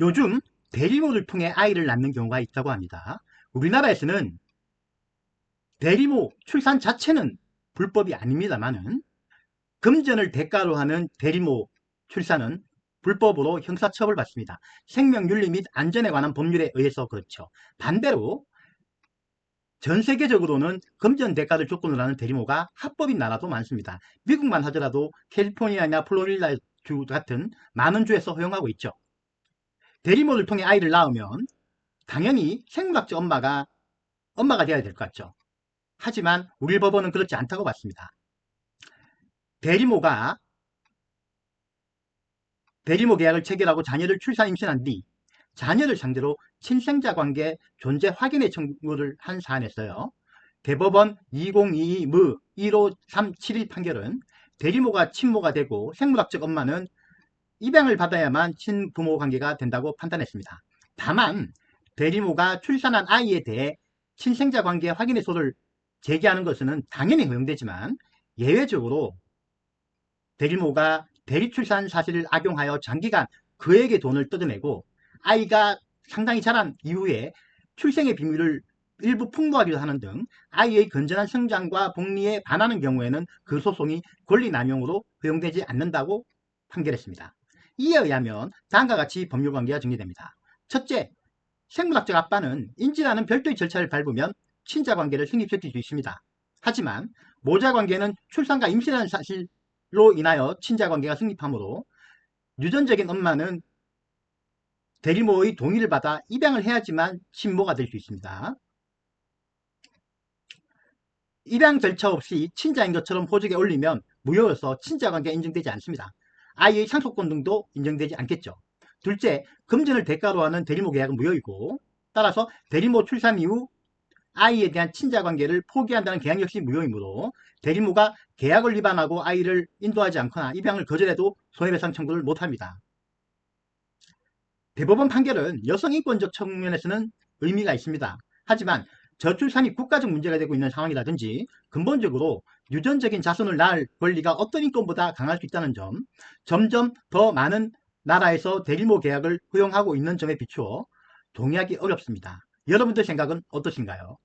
요즘 대리모를 통해 아이를 낳는 경우가 있다고 합니다. 우리나라에서는 대리모 출산 자체는 불법이 아닙니다만은 금전을 대가로 하는 대리모 출산은 불법으로 형사처벌 받습니다. 생명윤리 및 안전에 관한 법률에 의해서 그렇죠. 반대로 전 세계적으로는 금전 대가를 조건으로 하는 대리모가 합법인 나라도 많습니다. 미국만 하더라도 캘리포니아나 플로리다 주 같은 많은 주에서 허용하고 있죠. 대리모를 통해 아이를 낳으면 당연히 생물학적 엄마가 엄마가 되어야 될 것 같죠. 하지만 우리 법원은 그렇지 않다고 봤습니다. 대리모가 대리모 계약을 체결하고 자녀를 출산 임신한 뒤 자녀를 상대로 친생자 관계 존재 확인의 청구를 한 사안에서요. 대법원 2022무 15371 판결은 대리모가 친모가 되고 생물학적 엄마는 입양을 받아야만 친부모 관계가 된다고 판단했습니다. 다만 대리모가 출산한 아이에 대해 친생자 관계 확인의 소를 제기하는 것은 당연히 허용되지만 예외적으로 대리모가 대리출산 사실을 악용하여 장기간 그에게 돈을 뜯어내고 아이가 상당히 자란 이후에 출생의 비밀을 일부 풍부하기도 하는 등 아이의 건전한 성장과 복리에 반하는 경우에는 그 소송이 권리남용으로 허용되지 않는다고 판결했습니다. 이에 의하면 다음과 같이 법률관계가 정리됩니다. 첫째, 생물학적 아빠는 인지라는 별도의 절차를 밟으면 친자관계를 성립시킬 수 있습니다. 하지만 모자관계는 출산과 임신하는 사실로 인하여 친자관계가 성립하므로 유전적인 엄마는 대리모의 동의를 받아 입양을 해야지만 친모가 될 수 있습니다. 입양 절차 없이 친자인 것처럼 호적에 올리면 무효여서 친자관계가 인정되지 않습니다. 아이의 상속권 등도 인정되지 않겠죠. 둘째, 금전을 대가로 하는 대리모 계약은 무효이고 따라서 대리모 출산 이후 아이에 대한 친자관계를 포기한다는 계약 역시 무효이므로 대리모가 계약을 위반하고 아이를 인도하지 않거나 입양을 거절해도 손해배상 청구를 못합니다. 대법원 판결은 여성인권적 측면에서는 의미가 있습니다. 하지만 저출산이 국가적 문제가 되고 있는 상황이라든지 근본적으로 유전적인 자손을 낳을 권리가 어떤 인권보다 강할 수 있다는 점, 점점 더 많은 나라에서 대리모 계약을 허용하고 있는 점에 비추어 동의하기 어렵습니다. 여러분들 생각은 어떠신가요?